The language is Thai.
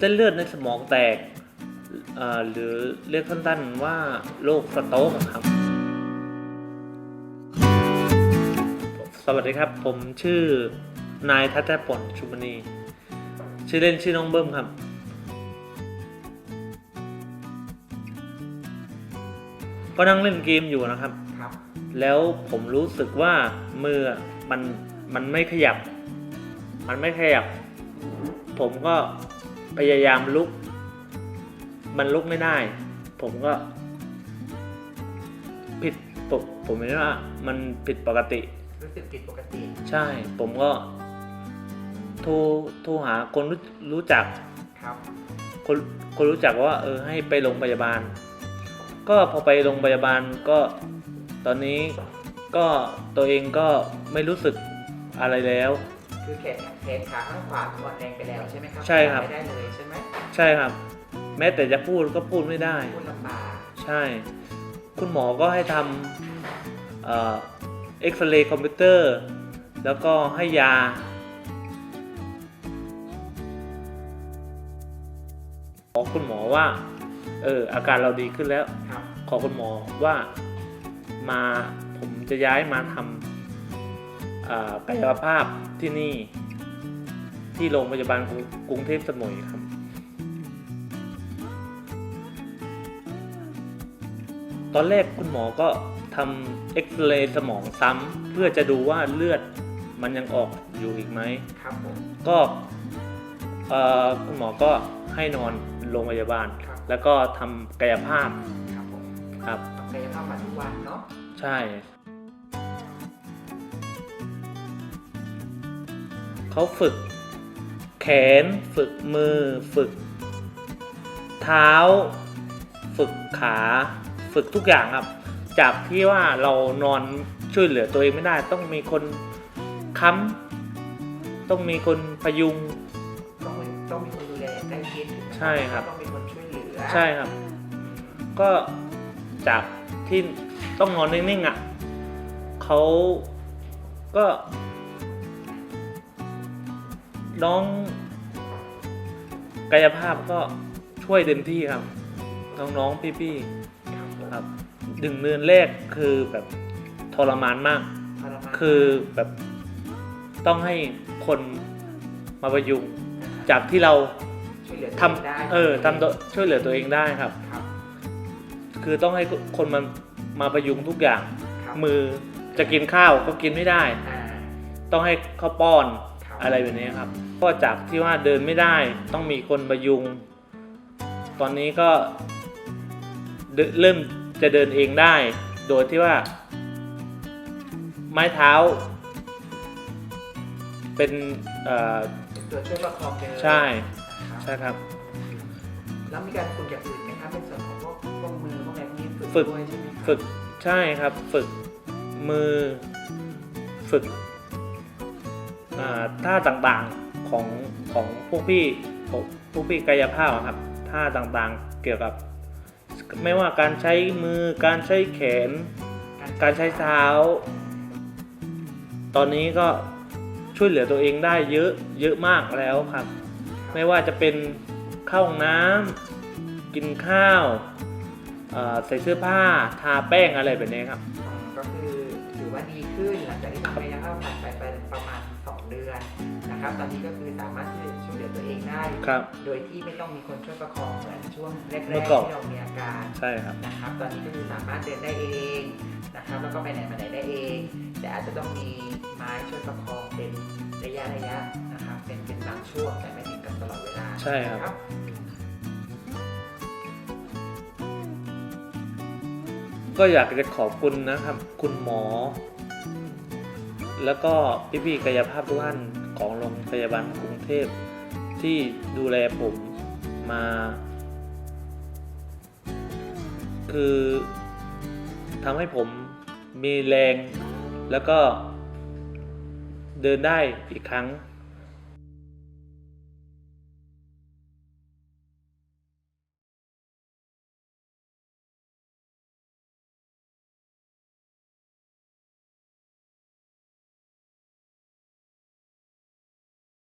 เส้นเลือดในสมองแตกเอ่อหรือเรียกสั้นๆว่าโรคสโตรกอะครับ สวัสดีครับ ผมชื่อนายทัตแทผลชุมณีชื่อเล่นชื่อน้องเบิ้มครับ ก็นั่งเล่นเกมอยู่นะครับครับแล้วผมรู้สึกว่ามืออะมันมันไม่ขยับ มันไม่ขยับ ผมก็ พยายามลุก มันลุกไม่ได้ ผมก็ ผิดปกผมเห็นว่า มันผิดปกติ รู้สึกผิดปกติ ใช่ ผมก็ โทรโทรหาคนรู้รู้จัก ครับ คนคนรู้จักว่า เออ ให้ไปโรงพยาบาล ก็พอไปโรงพยาบาลก็ตอนนี้ก็ตัวเองก็ไม่รู้สึกอะไรแล้ว คือแขนแขนขาข้างขวาอ่อนแรงไปแล้วใช่ไหมครับใช่ครับ ไม่ได้เลยใช่ไหมใช่ครับ แม้แต่จะพูดก็พูดไม่ได้ พูดลำบากใช่ คุณหมอก็ให้ทำเอ็กซเรย์คอมพิวเตอร์ แล้วก็ให้ยา ขอคุณหมอว่า เอออาการเราดีขึ้นแล้ว ครับขอคุณหมอว่ามาผมจะย้ายมาทำอ่ากายภาพ ที่นี่ ที่โรงพยาบาลกรุงกรุงเทพสมุยครับ ตอนแรกคุณหมอก็ทำเอ็กซเรย์สมองซ้ำเพื่อจะดูว่าเลือดมันยังออกอยู่อีกไหมครับผมก็เอ่อคุณหมอก็ให้นอนโรงพยาบาลครับแล้วก็ทำกายภาพครับผมครับทำกายภาพมาทุกวันเนาะใช่ เขาฝึก แขน ฝึกมือ ฝึก เท้า ฝึกขา ฝึกทุกอย่างครับ จากที่ว่าเรานอนช่วยเหลือตัวเองไม่ได้ ต้องมีคนค้ำต้องมีคนพยุง ต้องมีต้องมีคนดูแลใกล้ชิดใช่ครับ ต้องมีคนช่วยเหลือใช่ครับ ก็จากที่ต้องนอนนิ่งๆอะเขาก็ น้องกายภาพก็ช่วยเต็มที่ครับ น้องๆพี่ครับผมๆครับดึงเดือนแรกคือแบบทรมานมากทรมานคือแบบต้องให้คนมาประยุงจากที่เราช่วยเหลือทตัวงได้ำเออทำตัวช่วยเหลือตัวเองได้ครับครับ คือต้องให้คนมันมาประยุงทุกอย่างครับมือจะกินข้าวก็กินไม่ได้อ่าต้องให้ข้าวป้อนครับ อะไรแบบนี้ครับ ก็จากที่ว่าเดินไม่ได้ต้องมีคนประยุง ตอนนี้ก็เดินเริ่มจะเดินเองได้ โดยที่ว่า ไม้เท้า เป็นเอ่อเป็นตัวช่วยประคองเดินใช่นะครับใช่ครับ แล้วมีการฝึกอย่างอื่นไหมครับเป็นส่วนของพวกพวกมือพวกอะไรพวกนี้ฝึกฝึกด้วยใช่ไหมครับฝึกใช่ครับ ฝึกมือ ฝึกอ่า ท่าต่างๆของของพวกพี่พวกพี่กายภาพครับท่าต่างๆเกี่ยวกับ ไม่ว่าการใช้มือการใช้แขน การใช้เท้า ตอนนี้ก็ช่วยเหลือตัวเองได้เยอะเยอะมากแล้วครับ ไม่ว่าจะเป็นเข้าห้องน้ำกินข้าวเอ่อใส่เสื้อผ้าทาแป้งอะไรแบบนี้ครับก็คือถือว่าดีขึ้นหลังจากที่ทำกายภาพผ่านไปประมาณ 2 เดือนนะครับ ตอนนี้ก็คือสามารถที่จะช่วยเหลือตัวเองได้ ครับ โดยที่ไม่ต้องมีคนช่วยประคองเหมือนช่วงแรกๆเมื่อก่อน ที่เรามีอาการใช่ครับ นะครับ ตอนนี้ก็คือสามารถเดินได้เองนะครับ แล้วก็ไปไหนมาไหนได้เอง แต่อาจจะต้องมีไม้ช่วยประคองเป็นระยะระยะนะครับ เป็นเป็นบางช่วงแต่ไม่ถึงกับตลอดเวลาใช่ครับ นะก็อยากจะขอบคุณนะครับ คุณหมอ แล้วก็พี่ๆกายภาพทุกท่านของโรงพยาบาลกรุงเทพที่ดูแลผมมา คือทำให้ผมมีแรง แล้วก็เดินได้อีกครั้ง